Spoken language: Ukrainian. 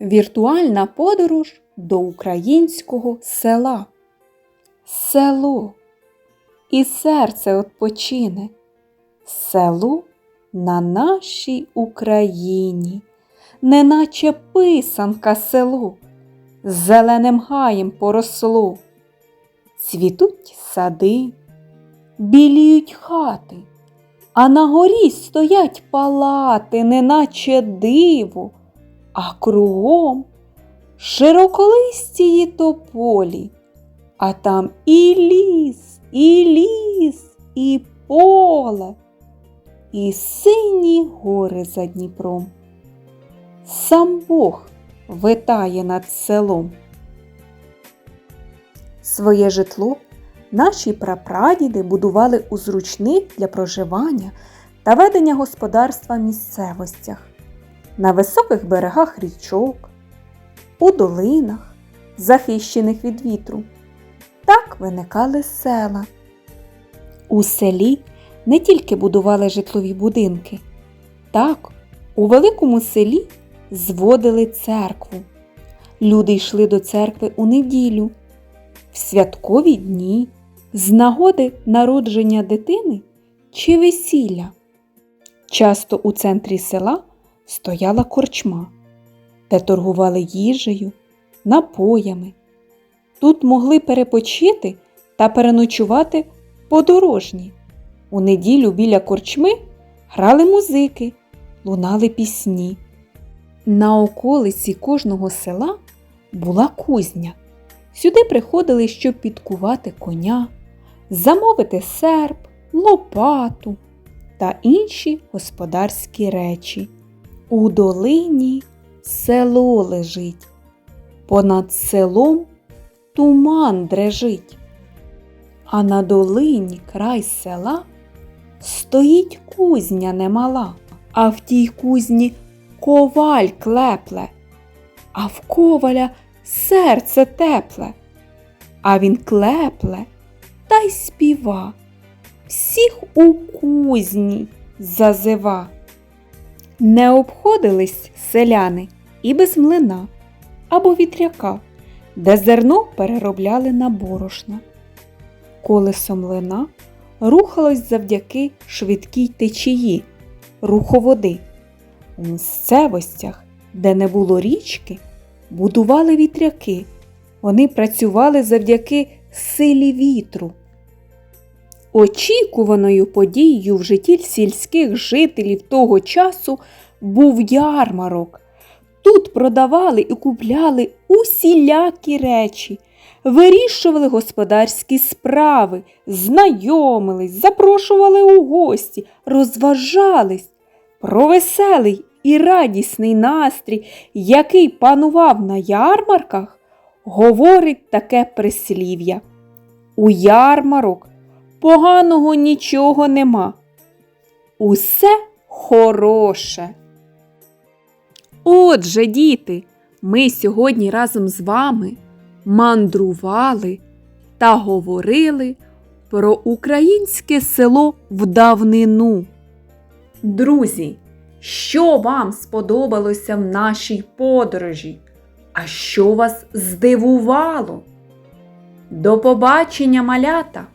Віртуальна подорож до українського села. Село. І серце odpoчине. Село на нашій Україні, неначе писанка село, зеленим гаєм поросло. Цвітуть сади, біліють хати, а на горі стоять палати, неначе диво, а кругом широколистії тополі, а там і ліс, і ліс, і поле, і сині гори за Дніпром. Сам Бог витає над селом. Своє житло наші прапрадіди будували у зручних для проживання та ведення господарства місцевостях, на високих берегах річок, у долинах, захищених від вітру. Так виникали села. У селі не тільки будували житлові будинки, так, у великому селі зводили церкву. Люди йшли до церкви у неділю, в святкові дні, з нагоди народження дитини чи весілля. Часто у центрі села стояла корчма, де торгували їжею, напоями. Тут могли перепочити та переночувати подорожні. У неділю біля корчми грали музики, лунали пісні. На околиці кожного села була кузня. Сюди приходили, щоб підкувати коня, замовити серп, лопату та інші господарські речі. У долині село лежить, понад селом туман дрежить. А на долині край села стоїть кузня немала, а в тій кузні коваль клепле, а в коваля серце тепле, а він клепле та й співа, всіх у кузні зазива. Не обходились селяни і без млина або вітряка, де зерно переробляли на борошно. Колесо млина рухалось завдяки швидкій течії, руху води. У місцевостях, де не було річки, будували вітряки. Вони працювали завдяки силі вітру. Очікуваною подією в житті сільських жителів того часу був ярмарок. Тут продавали і купляли усілякі речі, вирішували господарські справи, знайомились, запрошували у гості, розважались. Про веселий і радісний настрій, який панував на ярмарках, говорить таке прислів'я. У ярмарок поганого нічого нема. Усе хороше. Отже, діти, ми сьогодні разом з вами мандрували та говорили про українське село в давнину. Друзі, що вам сподобалося в нашій подорожі? А що вас здивувало? До побачення, малята!